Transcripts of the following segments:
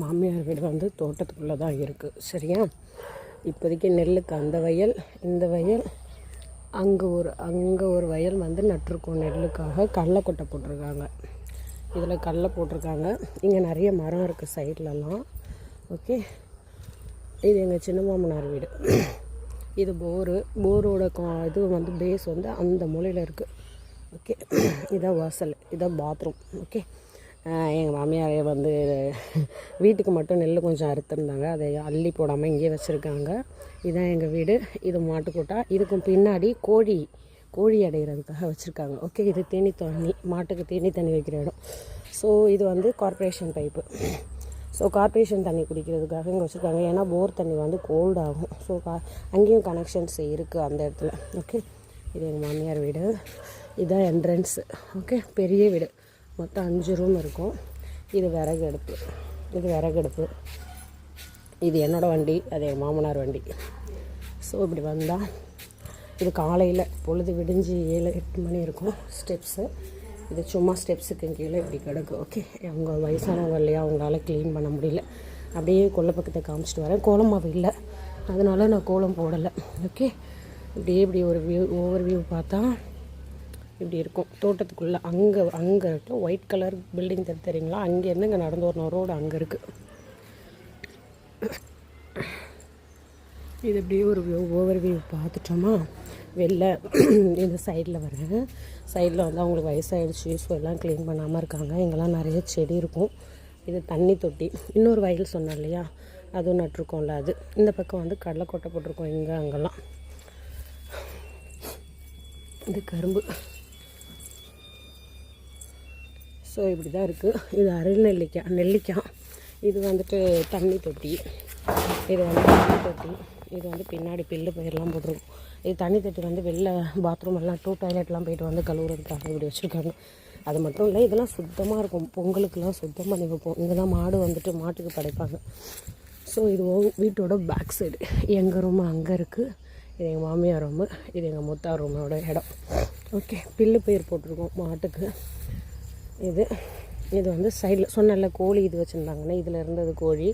மாமியார் வீடு வந்து தோட்டத்துக்குள்ளே தான் இருக்குது சரியா? இப்போதைக்கு நெல்லுக்கு அந்த வயல் இந்த வயல் அங்கே ஒரு அங்கே ஒரு வயல் வந்து நட்டிருக்கோம் நெல்லுக்காக. கடலை கொட்டை போட்டிருக்காங்க. இதில் கடலை போட்டிருக்காங்க. இங்கே நிறைய மரம் இருக்குது சைட்லலாம். ஓகே? இது எங்கள் சின்ன மாமனார் வீடு. இது போரு போரோட கா இது வந்து பேஸ் வந்து அந்த மூலையில் இருக்குது ஓகே? இதான் வாசல் இதான் பாத்ரூம் ஓகே? எங்கள் மாமியாரே வந்து வீட்டுக்கு மட்டும் நெல் கொஞ்சம் அறுத்துருந்தாங்க. அதை அள்ளி போடாமல் இங்கேயே வச்சுருக்காங்க. இதுதான் எங்கள் வீடு. இது மாட்டுக்கூட்டா இதுக்கும் பின்னாடி கோழி கோழி அடைகிறதுக்காக வச்சுருக்காங்க. ஓகே இது தேனி தண்ணி மாட்டுக்கு தேனி தண்ணி வைக்கிற இடம். ஸோ இது வந்து கார்ப்பரேஷன் பைப்பு ஸோ கார்ப்பரேஷன் தண்ணி குடிக்கிறதுக்காக இங்கே வச்சுருக்காங்க. ஏன்னா போர் தண்ணி வந்து கோல்டாகும் ஸோ கா அங்கேயும் கனெக்ஷன்ஸ் இருக்குது அந்த இடத்துல. ஓகே இது எங்கள் மாமியார் வீடு. இதுதான் என்ட்ரன்ஸு ஓகே பெரிய வீடு. மொத்தம் அஞ்சு ரூம் இருக்கும். இது விறகு அடுப்பு இது விறகு அடுப்பு இது என்னோடய வண்டி அது என் மாமனார் வண்டி. ஸோ இப்படி வந்தால் இது காலையில் பொழுது விடிஞ்சு ஏழு எட்டு மணி இருக்கும். ஸ்டெப்ஸு இது சும்மா ஸ்டெப்ஸுக்கு கீழே இப்படி கிடக்கு. ஓகே அவங்க வயசானவங்க இல்லையா? அவங்களால க்ளீன் பண்ண முடியல. அப்படியே கொல்லை பக்கத்தை காமிச்சிட்டு வரேன். கோலம் மாவு இல்லை. அதனால் நான் கோலம் போடலை. ஓகே இப்படியே இப்படி ஒரு வியூ ஓவர் வியூ பார்த்தா இப்படி இருக்கும். தோட்டத்துக்குள்ளே அங்கே அங்கே இருக்கு ஒயிட் கலர் பில்டிங் தெரியும் தெரியுங்களா? அங்கேருந்து இங்கே நடந்து வரணும்? ரோடு அங்கே இருக்குது இது அப்படியே ஒரு வியூ ஓவர் வியூ பார்த்துட்டோமா? வெளில இந்த சைடில் வரேன் சைடில் வந்து அவங்களுக்கு வயசாகிடுச்சு ஸோ எல்லாம் க்ளீன் பண்ணாமல் இருக்காங்க. இங்கெல்லாம் நிறைய செடி இருக்கும். இது தண்ணி தொட்டி. இன்னொரு வயல் சொன்னேன் இல்லையா? அதுவும் நட்டிருக்கோம்ல அது. இந்த பக்கம் வந்து கடலை கொட்டை போட்டிருக்கோம். இங்கே அங்கெல்லாம். இது கரும்பு. ஸோ இப்படி தான் இருக்குது இது அருள் நெல்லிக்காய் நெல்லிக்காய் இது வந்துட்டு தண்ணி தொட்டி. இது வந்து தண்ணி தொட்டி. இது வந்து பின்னாடி பில்லு பயிரெலாம் போட்டிருக்கும். இது தண்ணி தொட்டி வந்து வெளில பாத்ரூம் எல்லாம் டூ டாய்லெட்லாம் போயிட்டு வந்து கழுவுறதுக்காக இப்படி வச்சுருக்காங்க. அது மட்டும் இல்லை இதெல்லாம் சுத்தமாக இருக்கும். பொங்கலுக்கெலாம் சுத்தம் பண்ணி வைப்போம் இங்கே தான் மாடு வந்துட்டு மாட்டுக்கு படைப்பாங்க. ஸோ இது ஓ- வீட்டோட பேக் சைடு எங்கள் ரூம் அங்கே இருக்குது இது எங்கள் மாமியார் ரூமு இது எங்கள் முத்தார் ரூமோட இடம். ஓகே பில்லு பயிர் போட்டிருக்கோம் மாட்டுக்கு. இது இது வந்து சைடில் சொன்னல கோழி இது வச்சுருந்தாங்கன்னா இதில் இருந்தது கோழி.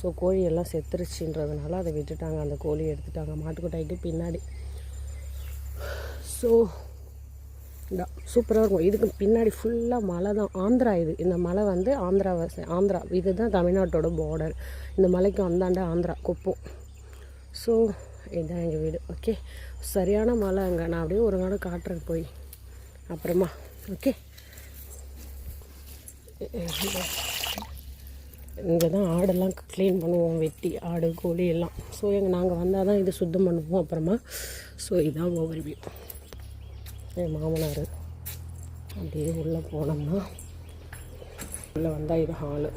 ஸோ கோழி எல்லாம் செத்துருச்சுன்றதுனால அதை விட்டுட்டாங்க. அந்த கோழி எடுத்துட்டாங்க. மாட்டுக்கொட்டாய்க்கு பின்னாடி. ஸோ இதான் சூப்பராக இருக்கும். இதுக்கு பின்னாடி ஃபுல்லாக மலை தான். ஆந்திரா இது. இந்த மலை வந்து ஆந்திரா ஆந்திரா ஆந்திரா. இதுதான் தமிழ்நாட்டோட பார்டர் இந்த மலைக்கு அந்தாண்ட ஆந்திரா குப்பம். ஸோ இதுதான் எங்கள் வீடு. ஓகே சரியான மலை அங்கே. நான் அப்படியே ஒரு நாள் காட்டுறேன் போய். அப்புறமா. ஓகே இங்கே தான் ஆடெல்லாம் க்ளீன் பண்ணுவோம் வெட்டி ஆடு கோழி எல்லாம். ஸோ எங்கள் நாங்கள் வந்தால் தான் இது சுத்தம் பண்ணுவோம் அப்புறமா. ஸோ இதான் ஓவர்வியூ என் மாமனார். அப்படியே உள்ளே போனோம்னா உள்ளே வந்தால் இது ஹாலு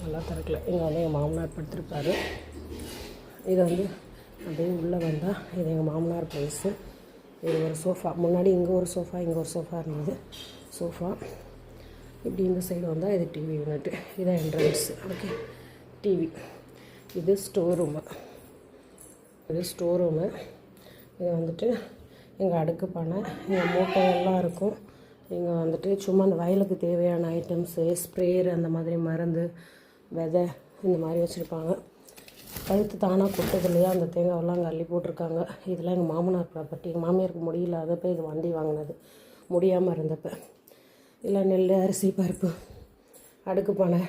நல்லா திறக்கல. இங்கே வந்து எங்கள் மாமனார் படுத்திருப்பாரு. இது வந்து அப்படியே உள்ளே வந்தால் இது எங்கள் மாமனார் பிளேஸு இது ஒரு சோஃபா முன்னாடி இங்கே ஒரு சோஃபா இங்கே ஒரு சோஃபா இருந்தது. சோஃபா இப்படி இந்த சைடு வந்தால் இது டிவி யூனிட்டு இதான் என்ட்ரன்ஸ் ஓகே டிவி இது ஸ்டோர் ரூமு இது ஸ்டோர் ரூமு இது வந்துட்டு எங்கள் அடுக்கு பானை எங்கள் மூட்டை எல்லாம் இருக்கும். இங்கே வந்துட்டு சும்மா அந்த வயலுக்கு தேவையான ஐட்டம்ஸு ஸ்ப்ரேயர் அந்த மாதிரி மருந்து விதை இந்த மாதிரி வச்சுருப்பாங்க. பழுத்து தானாக கொட்டது இல்லையா அந்த தேங்காவெல்லாம் அங்கே அள்ளி போட்டிருக்காங்க. இதெல்லாம் எங்கள் மாமனார் ப்ராப்பர்ட்டி எங்கள் மாமியாருக்கு முடியலாதப்போ இது வண்டி வாங்கினது. முடியாமல் இருந்தப்போ. இல்லை நெல் அரிசி பருப்பு. அடுக்கு பானை.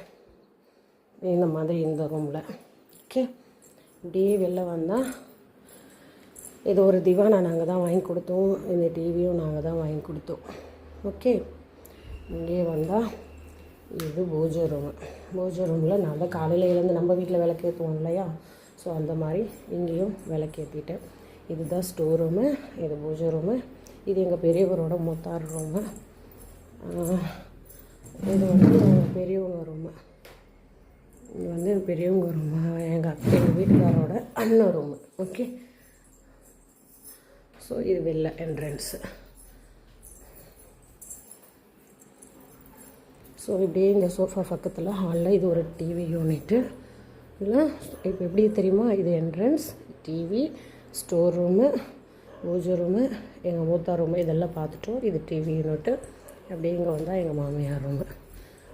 இந்த மாதிரி இந்த ரூமில் ஓகே இப்படியே வெளில வந்தால் இது ஒரு திவானா. நாங்கள் தான் வாங்கி கொடுத்தோம். இந்த டிவியும் நாங்கள் தான் வாங்கி கொடுத்தோம். ஓகே இங்கே வந்தால் இது பூஜை ரூமு பூஜை ரூமில் நான் தான் காலையில் எழுந்து நம்ம வீட்டில் விளக்கேற்றுவோம் இல்லையா? ஸோ அந்த மாதிரி இங்கேயும் விளக்கேற்றிட்டேன் இதுதான் ஸ்டோர் ரூமு இது பூஜை ரூமு இது எங்கள் பெரியவரோட மூத்தார் ரூமு இது வந்து பெரியவங்க ரூமு இது வந்து எங்கள் பெரியவங்க ரூமு எங்கள் எங்கள் வீட்டுக்காரோட அண்ணன் ரூமு ஓகே ஸோ இது வெளில என்ட்ரன்ஸு ஸோ இப்படியே இந்த சோஃபா பக்கத்தில் ஹாலில் இது ஒரு டிவி யூனிட்டு இல்லை இப்போ எப்படி தெரியுமா? இது entrance TV store room pooja room எங்கள் மூத்தா ரூமு இதெல்லாம் பார்த்துட்டோம். இது டிவி யூனிட்டு அப்படியே இங்கே வந்தால் எங்கள் மாமியார் ரூமு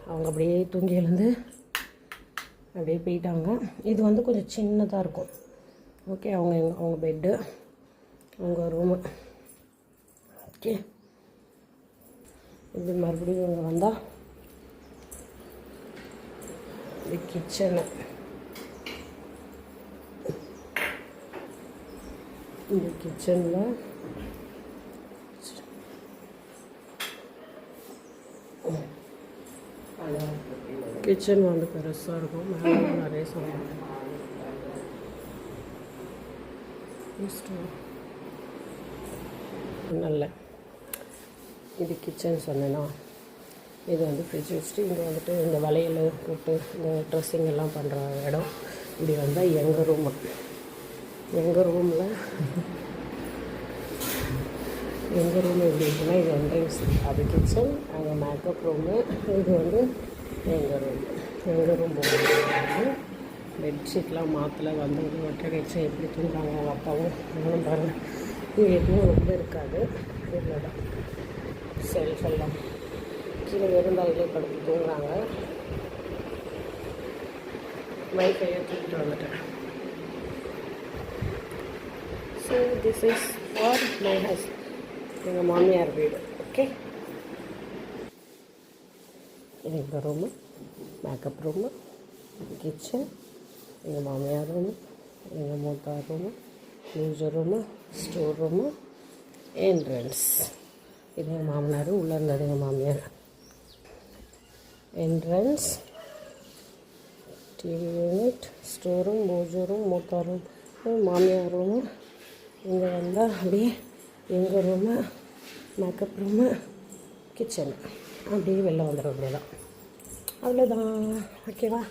அவங்க அப்படியே தூங்கி எழுந்து அப்படியே போயிட்டாங்க. இது வந்து கொஞ்சம் சின்னதாக இருக்கும். ஓகே அவங்க எங்க- அவங்க பெட்டு அவங்க ரூமு ஓகே இது மறுபடியும் இங்கே வந்தால் இது கிச்சனு இந்த கிச்சனில் கிச்சன் வந்து பெருசாக இருக்கும். மேலே நிறைய சாமான். நல்ல. இது கிச்சன் சொன்னேன்னா இது வந்து ஃப்ரிட்ஜ் வச்சுட்டு இங்கே வந்துட்டு இந்த வளையல் போட்டு இந்த ட்ரெஸ்ஸிங் எல்லாம் பண்ணுற இடம். இப்படி வந்தால் எங்கள் ரூம் எங்கள் ரூமில் எங்கள் ரூம் எப்படி இருக்குன்னா இது என்ட்ரன்ஸ் அது கிச்சன் அங்கே மேக்கப் ரூமு இது வந்து எங்கள் ரூம் எங்கள் ரூம் போகிறது பெட்ஷீட்லாம் மாற்றல வந்தவங்க ஒற்றை வச்சு எப்படி தூங்குறாங்க அவங்க அப்பாவும் நானும் பாருங்கள் இங்கே எதுவும் ரொம்ப இருக்காது. இதில் செல்ஃபெல்லாம் செல்ஃப் எல்லாம். கீழே இருந்தாலே படுத்து தூங்குறாங்க. வைஃபையை தூக்கிட்டு வந்துட்டேன். So this is for my house எங்கள் மாமியார் வீடு. ஓகே இது எங்கள் ரூமு மேக்கப் ரூமு கிச்சன் எங்கள் மாமியார் ரூமு எங்கள் மூத்தார் ரூமு லூசர் ரூமு ஸ்டோர் ரூமு என்ட்ரன்ஸ் இது எங்கள் மாமனார் உள்ளே இருந்தது எங்கள் மாமியார் entrance TV unit store room pooja room மூத்தார் room மாமியார் ரூமு இங்கே வந்தால் அப்படியே எங்கள் ரூமு மேக்கப் ரூமு கிச்சனு அப்படியே வெளில வந்துடும் அப்படியே தான் அவ்வளோதான் ஓகேவா